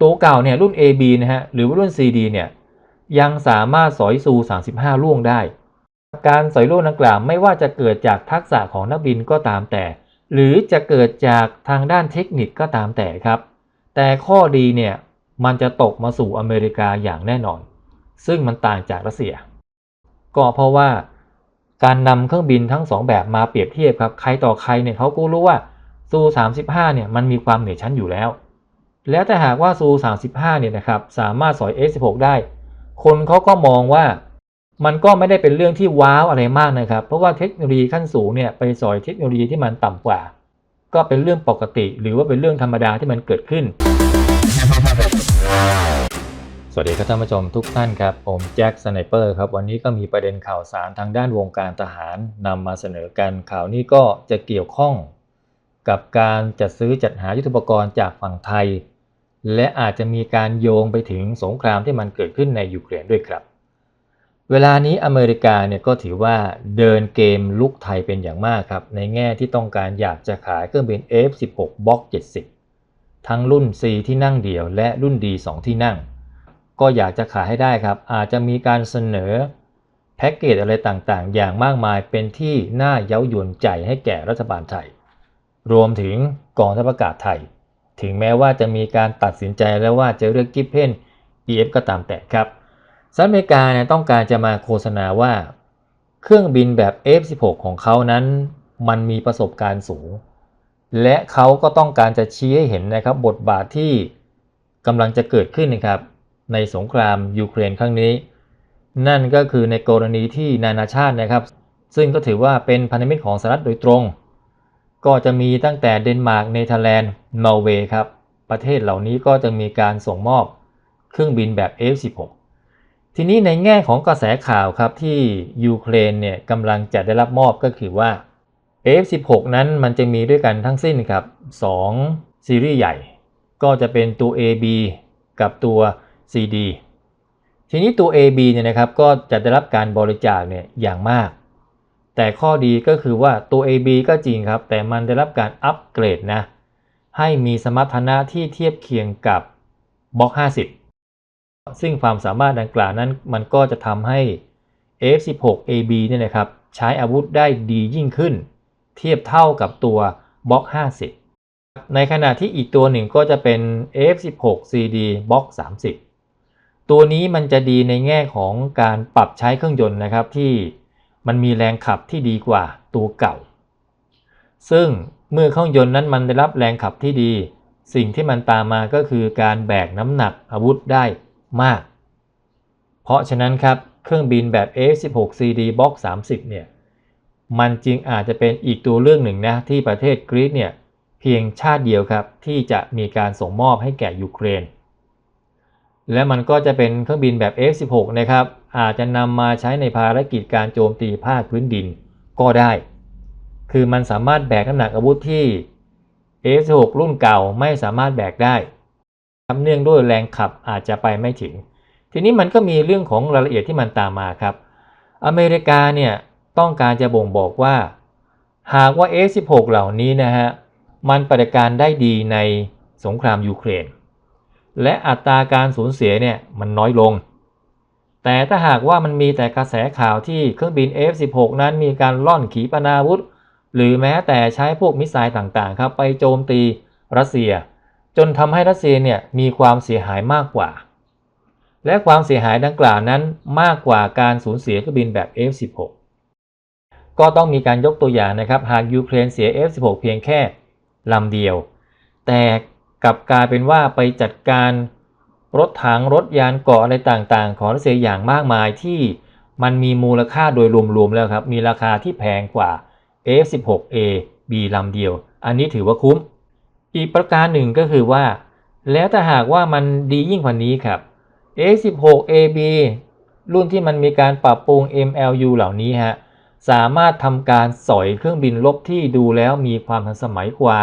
ตัวเก่าเนี่ยรุ่น AB นะฮะหรือว่ารุ่น CD เนี่ยยังสามารถสอยซู 35 ล่วงได้ การสอยล่วงดังกล่าวไม่ว่าจะเกิดจากทักษะของนักบินก็ตามแต่ หรือจะเกิดจากทางด้านเทคนิคก็ตามแต่ครับ แต่ข้อดีเนี่ยมันจะตกมาสู่อเมริกาอย่างแน่นอน ซึ่งมันต่างจากรัสเซีย ก็เพราะว่าการนำเครื่องบินทั้งสองแบบมาเปรียบเทียบครับ ใครต่อใครเนี่ยเขาก็รู้ว่าซู 35 เนี่ยมันมีความเหนือชั้นอยู่แล้ว แล้วแต่หากว่าซู35เนี่ยนะครับสามารถสอย F16 ได้ คนเขาก็มองว่ามันก็ไม่ได้เป็นเรื่องที่ว้าวอะไรมากนะครับ เพราะว่าเทคโนโลยีขั้นสูงเนี่ยไปสอยเทคโนโลยีที่มันต่ำกว่า ก็เป็นเรื่องปกติ หรือว่าเป็นเรื่องธรรมดาที่มันเกิดขึ้น สวัสดีครับท่านผู้ชมทุกท่านครับ ผมแจ็คสไนเปอร์ครับ วันนี้ก็มีประเด็นข่าวสารทางด้านวงการทหารนำมาเสนอกันข่าวนี้ก็จะเกี่ยวข้อง กับการจัดซื้อจัดหายุทธปกรณ์จากฝั่งไทย และอาจจะมีการโยงไปถึงสงครามที่มันเกิดขึ้นในยูเครนด้วยครับ เวลานี้อเมริกาเนี่ยก็ถือว่าเดินเกมลุกไทยเป็นอย่างมากครับ ในแง่ที่ต้องการอยากจะขายเครื่องบิน F16 Block 70 ทั้งรุ่น C ที่นั่งเดี่ยวและรุ่น D 2 ที่นั่ง ก็อยากจะขายให้ได้ครับ อาจจะมีการเสนอแพ็กเกจอะไรต่างๆ อย่างมากมายเป็นที่น่าเย้ายวนใจให้แก่รัฐบาลไทย รวมถึงกองทัพอากาศไทย ถึงแม้ว่าจะมีการตัดสินใจแล้วว่าจะเลือกกิฟเพน EF ก็ตามแต่ครับสหรัฐอเมริกาเนี่ยต้องการจะมาโฆษณาว่า เครื่องบินแบบ F16 ของเขานั้น มันมีประสบการณ์สูง และเขาก็ต้องการจะชี้ให้เห็นนะครับบทบาทที่กำลังจะเกิดขึ้นนะครับในสงครามยูเครนครั้งนี้ นั่นก็คือในกรณีที่นานาชาตินะครับ ซึ่งก็ถือว่าเป็นพันธมิตรของสหรัฐโดยตรง ก็จะมีตั้งแต่เดนมาร์กเนเธอร์แลนด์นอร์เวย์ครับ ประเทศเหล่านี้ก็จะมีการส่งมอบเครื่องบินแบบ F16 ทีนี้ในแง่ของกระแสข่าวครับที่ยูเครนเนี่ยกำลังจะได้รับมอบก็คือว่า F16 นั้นมันจะมีด้วยกันทั้งสิ้นครับ 2 ซีรีส์ใหญ่ ก็จะเป็นตัว AB กับตัว CD ทีนี้ตัว AB เนี่ยนะครับก็จะได้รับการบริจาคเนี่ยอย่างมาก แต่ข้อดีก็คือว่าตัว AB ก็จริงครับ แต่มันได้รับการอัปเกรดนะ ให้มีสมรรถนะที่เทียบเคียงกับบล็อก 50 ซึ่งความสามารถดังกล่าวนั้นมันก็จะทำให้ F16 AB เนี่ยนะครับ ใช้อาวุธได้ดียิ่งขึ้น เทียบเท่ากับตัวบล็อก 50 ในขณะที่อีกตัวหนึ่งก็จะเป็น F16 CD บล็อก 30 ตัวนี้มันจะดีในแง่ของการปรับใช้เครื่องยนต์นะครับที่ มันมีแรงขับที่ดีกว่าตัวเก่า ซึ่งเมื่อเครื่องยนต์นั้นมันได้รับแรงขับที่ดี สิ่งที่มันตามมาก็คือการแบกน้ำหนักอาวุธได้มาก เพราะฉะนั้นครับเครื่องบินแบบ F16CD Box 30 เนี่ยมันจึงอาจจะเป็นอีกตัวเรื่องหนึ่งนะที่ประเทศกรีซเนี่ยเพียงชาติเดียวครับที่จะมีการส่งมอบให้แก่ยูเครน และมันก็จะเป็นเครื่องบินแบบ F16 นะครับ อาจจะนำมาใช้ในภารกิจการโจมตีภาคพื้นดินก็ได้ คือมันสามารถแบกน้ำหนักอาวุธที่ F16 รุ่นเก่าไม่สามารถแบกได้เนื่องด้วยแรงขับอาจจะไปไม่ถึง ทีนี้มันก็มีเรื่องของรายละเอียดที่มันตามมาครับ อเมริกาเนี่ยต้องการจะบ่งบอกว่า หากว่า F16 เหล่านี้นะฮะ มันปฏิการได้ดีในสงครามยูเครน และอัตราการสูญเสียเนี่ยมันน้อยลง แต่ถ้าหากว่ามันมีแต่กระแสข่าวที่เครื่องบิน F16 นั้นมีการล่อนขีปนาวุธ หรือแม้แต่ใช้พวกมิสไซล์ต่างๆครับไปโจมตีรัสเซีย จนทำให้รัสเซียเนี่ยมีความเสียหายมากกว่า และความเสียหายดังกล่าวนั้นมากกว่าการสูญเสียเครื่องบินแบบ F16 ก็ต้องมีการยกตัวอย่างนะครับ หากยูเครนเสีย F16 เพียงแค่ลำเดียว แต่กลับกลายเป็นว่าไปจัดการ รถถังรถยานเกาะอะไรต่างๆ ของรัสเซียอย่างมากมายที่มันมีมูลค่าโดยรวมๆแล้วครับ มีราคาที่แพงกว่า F16A B ลำเดียว อันนี้ถือว่าคุ้ม อีกประการหนึ่งก็คือว่า แล้วถ้าหากว่ามันดียิ่งกว่านี้ครับ F16AB รุ่นที่มันมีการปรับปรุง MLU เหล่านี้ฮะสามารถทำการสอยเครื่องบินลบที่ดูแล้วมีความทันสมัยกว่า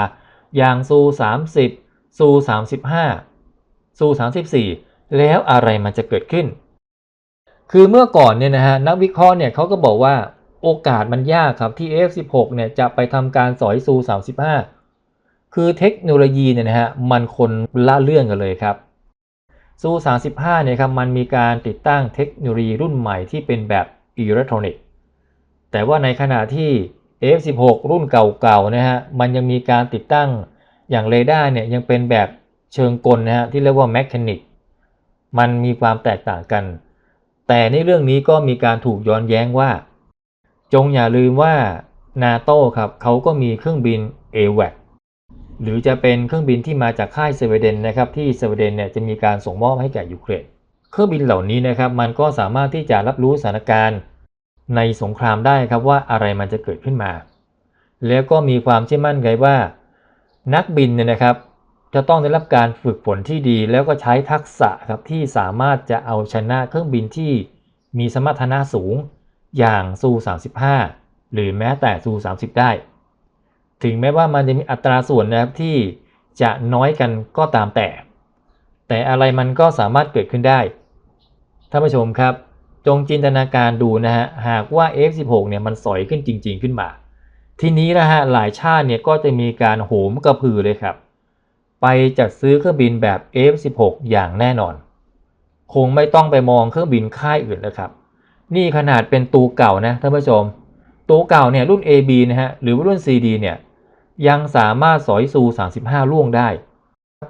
อย่างซู30ซู35 ซู34 แล้วอะไรมันจะเกิดขึ้น คือเมื่อก่อนเนี่ยนะฮะนักวิเคราะห์เนี่ยเขาก็บอกว่าโอกาสมันยากครับที่ F16 เนี่ยจะไปทำการสอยซู35 คือเทคโนโลยีเนี่ยนะฮะมันคนละเรื่องกันเลยครับซู35เนี่ยครับมันมีการติดตั้งเทคโนโลยีรุ่นใหม่ที่เป็นแบบอิเล็กทรอนิกส์แต่ว่าในขณะที่ F16 รุ่นเก่าๆนะฮะมันยังมีการติดตั้งอย่างเรดาร์เนี่ยยังเป็นแบบ เชิงกลนะฮะที่เรียกว่าแมชชีนิกมันมีความแตกต่างกัน แต่ในเรื่องนี้ก็มีการถูกย้อนแย้งว่า จงอย่าลืมว่านาโต้ครับเขาก็มีเครื่องบิน a w a c หรือจะเป็นเครื่องบินที่มาจากค่ายสวีเดนนะครับที่สวีเดนเนี่ยจะมีการส่งมอบให้แก่ยูเครนเครื่องบินเหล่านี้นะครับมันก็สามารถที่จะรับรู้สถานการณ์ในสงครามได้ครับว่าอะไรมันจะเกิดขึ้นมา แล้วก็มีความเชื่อมั่นไงว่า นักบินเนี่ยนะครับ จะต้องได้รับการฝึกฝนที่ดีแล้วก็ใช้ทักษะครับที่สามารถจะเอาชนะเครื่องบินที่มีสมรรถนะสูงอย่างซู35 หรือแม้แต่ซู30 ได้ ถึงแม้ว่ามันจะมีอัตราส่วนนะครับที่จะน้อยกันก็ตามแต่ แต่อะไรมันก็สามารถเกิดขึ้นได้ท่านผู้ชมครับ จงจินตนาการดูนะฮะหากว่า F16 เนี่ยมันสอยขึ้นจริง ๆ ขึ้นมา ทีนี้นะฮะหลายชาติเนี่ยก็จะมีการโหมกระพือเลยครับ ไปจัดซื้อเครื่องบินแบบ F16 อย่างแน่นอน คงไม่ต้องไปมองเครื่องบินค่ายอื่นแล้วครับ นี่ขนาดเป็นตูเก่านะท่านผู้ชมตูเก่าเนี่ยรุ่น AB นะฮะหรือว่ารุ่น CD เนี่ยยังสามารถสอยซู 35 ล่วงได้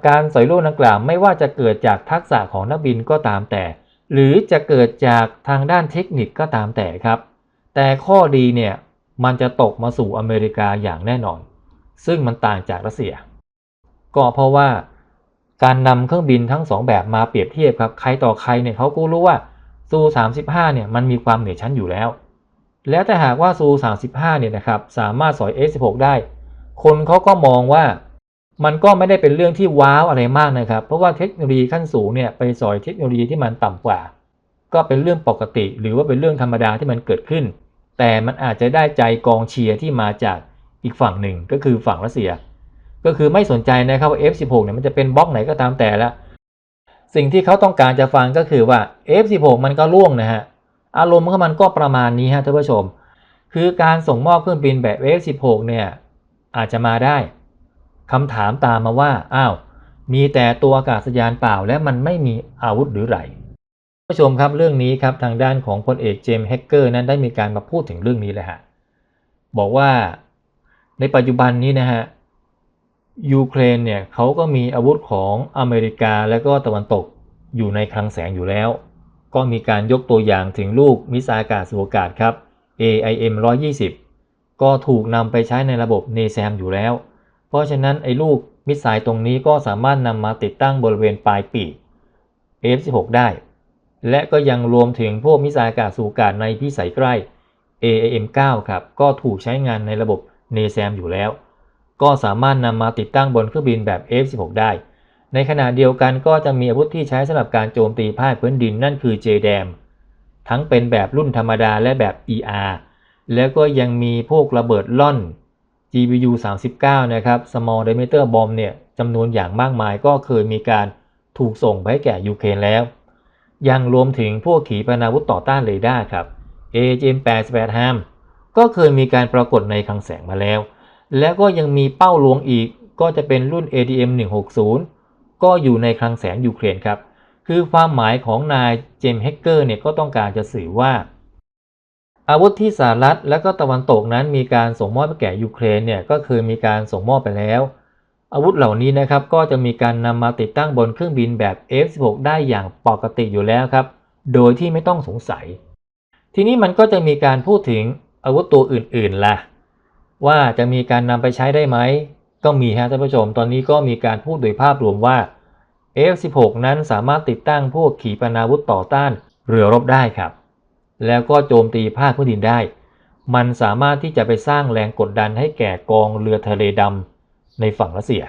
การสอยล่วงดังกล่าวไม่ว่าจะเกิดจากทักษะของนักบินก็ตามแต่ หรือจะเกิดจากทางด้านเทคนิคก็ตามแต่ครับ แต่ข้อดีเนี่ยมันจะตกมาสู่อเมริกาอย่างแน่นอน ซึ่งมันต่างจากรัสเซีย ก็เพราะว่าการนำเครื่องบินทั้งสองแบบมาเปรียบเทียบครับใครต่อใครเนี่ยเขาก็รู้ว่าซู35เนี่ยมันมีความเหนือชั้นอยู่แล้ว แล้วแต่หากว่าซู35เนี่ยนะครับสามารถสอย F16 ได้ คนเขาก็มองว่ามันก็ไม่ได้เป็นเรื่องที่ว้าวอะไรมากนะครับ เพราะว่าเทคโนโลยีขั้นสูงเนี่ยไปสอยเทคโนโลยีที่มันต่ำกว่า ก็เป็นเรื่องปกติ หรือว่าเป็นเรื่องธรรมดาที่มันเกิดขึ้น แต่มันอาจจะได้ใจกองเชียร์ที่มาจากอีกฝั่งหนึ่งก็คือฝั่งรัสเซีย ก็คือไม่สนใจนะครับว่า F16 เนี่ยมันจะเป็นบล็อกไหนก็ตามแต่ละ สิ่งที่เขาต้องการจะฟังก็คือว่า F16 มันก็ล่วงนะฮะ อารมณ์ของมันก็ประมาณนี้ฮะท่านผู้ชม คือการส่งมอบเครื่องบินแบบ F16 เนี่ยอาจจะมาได้คำถามตามมาว่า อ้าว มีแต่ตัวอากาศยานเปล่าและมันไม่มีอาวุธหรือไรผู้ชมครับเรื่องนี้ครับทางด้านของพลเอกเจมส์แฮกเกอร์นั้นได้มีการมาพูดถึงเรื่องนี้เลยฮะบอกว่าในปัจจุบันนี้นะฮะ ยูเครนเนี่ยเขาก็มีอาวุธของอเมริกาและก็ตะวันตกอยู่ในคลังแสงอยู่แล้ว ก็มีการยกตัวอย่างถึงลูกมิสไซล์อากาศสู่อากาศครับ AIM 120 ก็ถูกนำไปใช้ในระบบ NASAM อยู่แล้ว เพราะฉะนั้นไอ้ลูกมิสไซล์ตรงนี้ก็สามารถนำมาติดตั้งบริเวณปลายปีก F16 ได้ และก็ยังรวมถึงพวกมิสไซล์อากาศสู่อากาศในพิสัยใกล้ AIM 9 ครับ ก็ถูกใช้งานในระบบ NASAM อยู่แล้ว ก็สามารถนำมาติดตั้งบนเครื่องบินแบบ F16 ได้ ในขณะเดียวกันก็จะมีอาวุธที่ใช้สำหรับการโจมตีภาคพื้นดินนั่นคือ JDAM ทั้งเป็นแบบรุ่นธรรมดาและแบบ ER แล้วก็ยังมีพวกระเบิดล่อน GBU 39 นะครับ Small Diameter Bomb เนี่ยจำนวนอย่างมากมายก็เคยมีการถูกส่งไปแก่ยูเครนแล้ว ยังรวมถึงพวกขีปนาวุธต่อต้านเรดาร์ครับ AGM-88 HAM ก็เคยมีการปรากฏในคลังแสงมาแล้ว แล้วก็ยังมีเป้าลวงอีก ก็จะเป็นรุ่น ADM 160 ก็อยู่ในคลังแสงยูเครนครับ คือความหมายของนายเจมส์เฮกเกอร์เนี่ยก็ต้องการจะสื่อว่า อาวุธที่สหรัฐและก็ตะวันตกนั้นมีการส่งมอบไปแก่ยูเครนเนี่ยก็เคยมีการส่งมอบไปแล้ว อาวุธเหล่านี้นะครับก็จะมีการนำมาติดตั้งบนเครื่องบินแบบ F16 ได้อย่างปกติอยู่แล้วครับ โดยที่ไม่ต้องสงสัย ทีนี้มันก็จะมีการพูดถึงอาวุธตัวอื่นๆล่ะ ว่าจะมีการนำไปใช้ได้ไหม ก็มีฮะท่านผู้ชม ตอนนี้ก็มีการพูดโดยภาพรวมว่า F16 นั้นสามารถติดตั้งพวกขีปนาวุธต่อต้านเรือรบได้ครับ แล้วก็โจมตีภาคพื้นดินได้ มันสามารถที่จะไปสร้างแรงกดดันให้แก่กองเรือทะเลดำในฝั่งรัสเซีย